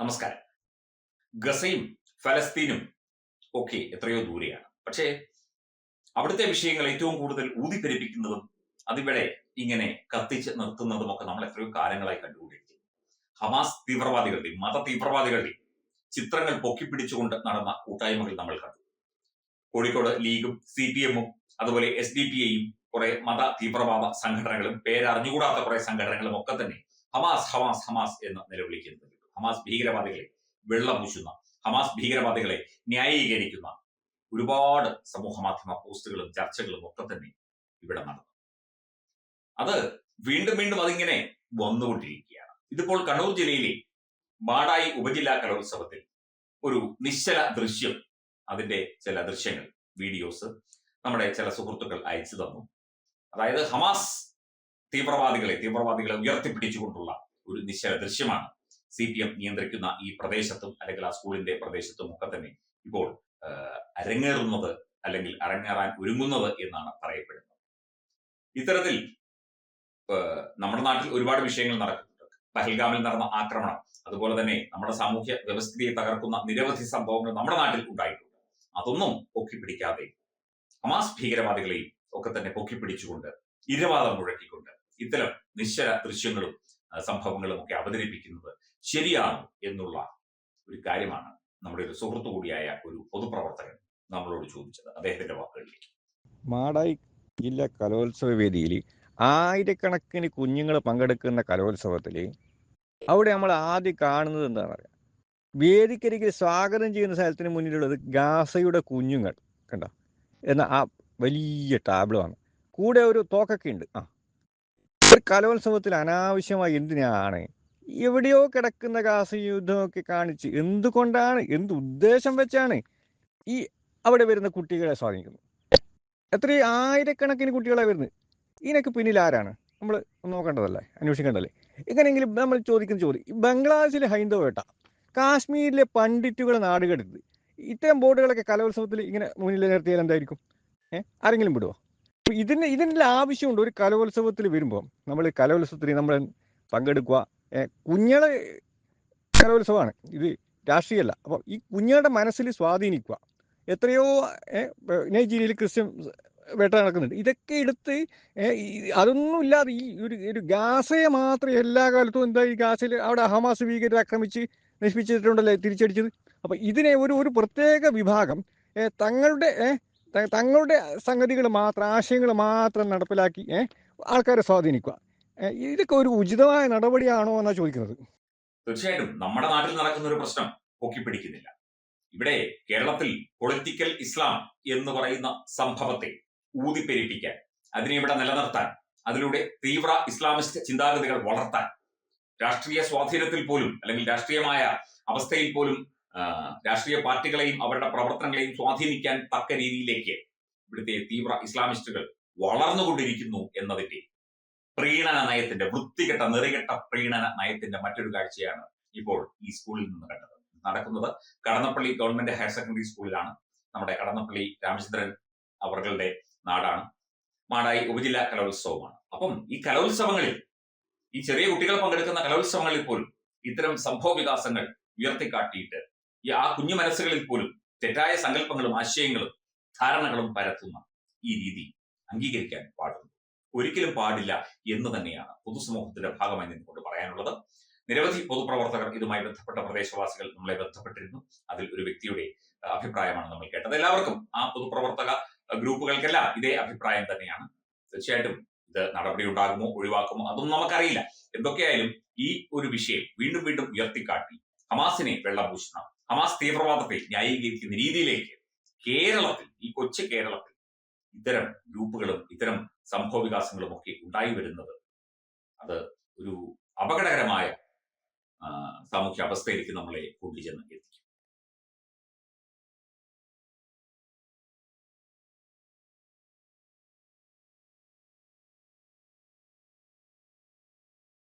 നമസ്കാരം. ഗസയും ഫലസ്തീനും ഒക്കെ എത്രയോ ദൂരെയാണ്. പക്ഷേ അവിടുത്തെ വിഷയങ്ങൾ ഏറ്റവും കൂടുതൽ ഊതിപ്പെരിപ്പിക്കുന്നതും അതിവിടെ ഇങ്ങനെ കത്തിച്ച് നിർത്തുന്നതും ഒക്കെ നമ്മൾ എത്രയോ കാലങ്ങളായി കണ്ടുകൊണ്ടിരിക്കുന്നു. ഹമാസ് തീവ്രവാദികളുടെയും മത തീവ്രവാദികളുടെയും ചിത്രങ്ങൾ പൊക്കിപ്പിടിച്ചുകൊണ്ട് നടന്ന കൂട്ടായ്മകൾ നമ്മൾ കണ്ടു. കോഴിക്കോട് ലീഗും സി പി എമ്മും അതുപോലെ എസ് ഡി പി ഐയും കുറെ മത തീവ്രവാദ സംഘടനകളും പേരറിഞ്ഞുകൂടാത്ത കുറെ സംഘടനകളും ഒക്കെ തന്നെ ഹമാസ് ഹമാസ് ഹമാസ് എന്ന് നിലവിളിക്കുന്നത്. ഹമാസ് ഭീകരവാദികളെ വെള്ളം പൂശുന്ന ഹമാസ് ഭീകരവാദികളെ ന്യായീകരിക്കുന്ന ഒരുപാട് സമൂഹ മാധ്യമ പോസ്റ്റുകളും ചർച്ചകളും ഒക്കെ തന്നെ ഇവിടെ നടന്നു. അത് വീണ്ടും വീണ്ടും അതിങ്ങനെ വന്നുകൊണ്ടിരിക്കുകയാണ്. ഇതിപ്പോൾ കണ്ണൂർ ജില്ലയിലെ മാടായി ഉപജില്ലാ കലോത്സവത്തിൽ ഒരു നിശ്ചല ദൃശ്യം അതിന്റെ ചില ദൃശ്യങ്ങൾ വീഡിയോസ് നമ്മുടെ ചില സുഹൃത്തുക്കൾ അയച്ചു തന്നു. അതായത് ഹമാസ് തീവ്രവാദികളെ തീവ്രവാദികളെ ഉയർത്തിപ്പിടിച്ചുകൊണ്ടുള്ള ഒരു നിശ്ചല ദൃശ്യമാണ് സി പി എം നിയന്ത്രിക്കുന്ന ഈ പ്രദേശത്തും അല്ലെങ്കിൽ ആ സ്കൂളിന്റെ പ്രദേശത്തും ഒക്കെ തന്നെ ഇപ്പോൾ അരങ്ങേറുന്നത് അല്ലെങ്കിൽ അരങ്ങേറാൻ ഒരുങ്ങുന്നത് എന്നാണ് പറയപ്പെടുന്നത്. ഇത്തരത്തിൽ നമ്മുടെ നാട്ടിൽ ഒരുപാട് വിഷയങ്ങൾ നടക്കുന്നുണ്ട്. പഹൽഗാമിൽ നടന്ന ആക്രമണം അതുപോലെ തന്നെ നമ്മുടെ സാമൂഹ്യ വ്യവസ്ഥിതിയെ തകർക്കുന്ന നിരവധി സംഭവങ്ങൾ നമ്മുടെ നാട്ടിൽ ഉണ്ടായിട്ടുണ്ട്. അതൊന്നും പൊക്കിപ്പിടിക്കാതെ ഹമാസ് ഭീകരവാദികളെയും ഒക്കെ തന്നെ പൊക്കിപ്പിടിച്ചുകൊണ്ട് ഇരവാദം മുഴക്കിക്കൊണ്ട് ഇത്തരം നിശ്ചല ദൃശ്യങ്ങളും സംഭവങ്ങളും ഒക്കെ അവതരിപ്പിക്കുന്നത് ശരിയാണോ എന്നുള്ള ഒരു കാര്യമാണ് നമ്മുടെ ഒരു സുഹൃത്തു കൂടിയായ ഒരു പൊതുപ്രവർത്തകൻ നമ്മളോട് ചോദിച്ചത് അദ്ദേഹത്തിന്റെ വാക്കുകളിലേക്ക്. മാടായി ജില്ലാ കലോത്സവ വേദിയിൽ ആയിരക്കണക്കിന് കുഞ്ഞുങ്ങൾ പങ്കെടുക്കുന്ന കലോത്സവത്തിൽ അവിടെ നമ്മൾ ആദ്യം കാണുന്നത് എന്താണ് പറയുക വേദിക്കരികിൽ സ്വാഗതം ചെയ്യുന്ന സ്ഥലത്തിന് മുന്നിലുള്ളത് ഗാസയുടെ കുഞ്ഞുങ്ങൾ കണ്ട? എന്ന ആ വലിയ ടാബ്ലോ ആണ് കൂടെ ഒരു തോക്കൊക്കെ ഉണ്ട്. ആ. ഒരു കലോത്സവത്തിൽ അനാവശ്യമായി എന്തിനാണ് എവിടെയോ കിടക്കുന്ന ഗാസ യുദ്ധമൊക്കെ കാണിച്ച് എന്തുകൊണ്ടാണ് എന്ത് ഉദ്ദേശം വെച്ചാണ് ഈ അവിടെ വരുന്ന കുട്ടികളെ സ്വാധീനിക്കുന്നത്? എത്ര ആയിരക്കണക്കിന് കുട്ടികളെ വരുന്നത്. ഇതിനൊക്കെ പിന്നിൽ ആരാണ്? നമ്മൾ നോക്കേണ്ടതല്ലേ? അന്വേഷിക്കേണ്ടതല്ലേ? എങ്ങനെയെങ്കിലും നമ്മൾ ചോദിക്കുന്ന ചോദ്യം. ബംഗ്ലാദേശിലെ ഹൈന്ദവ വേട്ട കാശ്മീരിലെ പണ്ഡിറ്റുകളെ നാടുകെടുത്ത് ഇത്തരം ബോർഡുകളൊക്കെ കലോത്സവത്തിൽ ഇങ്ങനെ മുന്നിൽ നിർത്തിയാൽ എന്തായിരിക്കും? ഏഹ് ആരെങ്കിലും വിടുവോ? ഇതിന് ഇതിന്റെ ആവശ്യമുണ്ട്. ഒരു കലോത്സവത്തിൽ വരുമ്പോൾ നമ്മൾ കലോത്സവത്തിൽ നമ്മൾ പങ്കെടുക്കുക ഏഹ് കുഞ്ഞുങ്ങളെ കലോത്സവമാണ്. ഇത് രാഷ്ട്രീയമല്ല അപ്പോൾ ഈ കുഞ്ഞുങ്ങളുടെ മനസ്സിൽ സ്വാധീനിക്കുക. എത്രയോ നൈജീരിയയിൽ ക്രിസ്ത്യൻ വേട്ട നടക്കുന്നുണ്ട്. ഇതൊക്കെ എടുത്ത് അതൊന്നും ഇല്ലാതെ ഈ ഒരു ഒരു ഗാസയെ മാത്രം എല്ലാ കാലത്തും എന്താ ഈ ഗാസയിൽ അവിടെ ഹമാസ് ഭീകരർ ആക്രമിച്ച് നശിപ്പിച്ചിട്ടുണ്ടല്ലേ തിരിച്ചടിച്ചത്? അപ്പോൾ ഇതിനെ ഒരു ഒരു പ്രത്യേക വിഭാഗം തങ്ങളുടെ തങ്ങളുടെ സംഗതികൾ മാത്രം ആശയങ്ങൾ മാത്രം നടപ്പിലാക്കി ആൾക്കാരെ സ്വാധീനിക്കുക. ഇതൊക്കെ ഒരു ഉചിതമായ നടപടിയാണോ എന്നാ ചോദിക്കുന്നത്. തീർച്ചയായിട്ടും നമ്മുടെ നാട്ടിൽ നടക്കുന്ന ഒരു പ്രശ്നം പൊക്കിപ്പിടിക്കുന്നില്ല ഇവിടെ കേരളത്തിൽ പൊളിറ്റിക്കൽ ഇസ്ലാം എന്ന് പറയുന്ന സംഭവത്തെ ഊതിപ്പെരിപ്പിക്കാൻ അതിനെ ഇവിടെ നിലനിർത്താൻ അതിലൂടെ തീവ്ര ഇസ്ലാമിസ്റ്റ് ചിന്താഗതികൾ വളർത്താൻ രാഷ്ട്രീയ സ്വാധീനത്തിൽ പോലും അല്ലെങ്കിൽ രാഷ്ട്രീയമായ അവസ്ഥയിൽ പോലും രാഷ്ട്രീയ പാർട്ടികളെയും അവരുടെ പ്രവർത്തനങ്ങളെയും സ്വാധീനിക്കാൻ തക്ക രീതിയിലേക്ക് ഇവിടുത്തെ തീവ്ര ഇസ്ലാമിസ്റ്റുകൾ വളർന്നുകൊണ്ടിരിക്കുന്നു എന്നതിന്റെ പ്രീണന നയത്തിന്റെ വൃത്തികെട്ട നെറികെട്ട പ്രീണന നയത്തിന്റെ മറ്റൊരു കാഴ്ചയാണ് ഇപ്പോൾ ഈ സ്കൂളിൽ നിന്ന് കണ്ടത്. നടക്കുന്നത് കടന്നപ്പള്ളി ഗവൺമെന്റ് ഹയർ സെക്കൻഡറി സ്കൂളിലാണ്. നമ്മുടെ കടന്നപ്പള്ളി രാമചന്ദ്രൻ അവരുടെ നാടാണ്. മാടായി ഉപജില്ലാ കലോത്സവമാണ്. അപ്പം ഈ കലോത്സവങ്ങളിൽ ഈ ചെറിയ കുട്ടികൾ പങ്കെടുക്കുന്ന കലോത്സവങ്ങളിൽ പോലും ഇത്തരം സംഭവ വികാസങ്ങൾ ഉയർത്തിക്കാട്ടിയിട്ട് ഈ ആ കുഞ്ഞു മനസ്സുകളിൽ പോലും തെറ്റായ സങ്കല്പങ്ങളും ആശയങ്ങളും ധാരണകളും പരത്തുന്ന ഈ രീതി അംഗീകരിക്കാൻ പാടുന്നു ഒരിക്കലും പാടില്ല എന്ന് തന്നെയാണ് പൊതുസമൂഹത്തിന്റെ ഭാഗമായി നിന്നുകൊണ്ട് പറയാനുള്ളത്. നിരവധി പൊതുപ്രവർത്തകർ ഇതുമായി ബന്ധപ്പെട്ട പ്രദേശവാസികൾ നമ്മളെ ബന്ധപ്പെട്ടിരുന്നു. അതിൽ ഒരു വ്യക്തിയുടെ അഭിപ്രായമാണ് നമ്മൾ കേട്ടത്. എല്ലാവർക്കും ആ പൊതുപ്രവർത്തക ഗ്രൂപ്പുകൾക്കെല്ലാം ഇതേ അഭിപ്രായം തന്നെയാണ്. തീർച്ചയായിട്ടും ഇത് നടപടി ഉണ്ടാകുമോ ഒഴിവാക്കുമോ അതൊന്നും നമുക്കറിയില്ല. എന്തൊക്കെയായാലും ഈ ഒരു വിഷയം വീണ്ടും വീണ്ടും ഉയർത്തിക്കാട്ടി ഹമാസിനെ വെള്ളപൂശണം. ഹമാസ് തീവ്രവാദത്തെ ന്യായീകരിക്കുന്ന രീതിയിലേക്ക് കേരളത്തിൽ ഈ കൊച്ചു കേരളത്തിൽ ഇത്തരം ഗ്രൂപ്പുകളും ഇത്തരം സംഭവ വികാസങ്ങളും ഒക്കെ ഉണ്ടായി വരുന്നത് അത് ഒരു അപകടകരമായ സാമൂഹ്യ അവസ്ഥയിലേക്ക് നമ്മളെ കൊണ്ടുചെന്ന്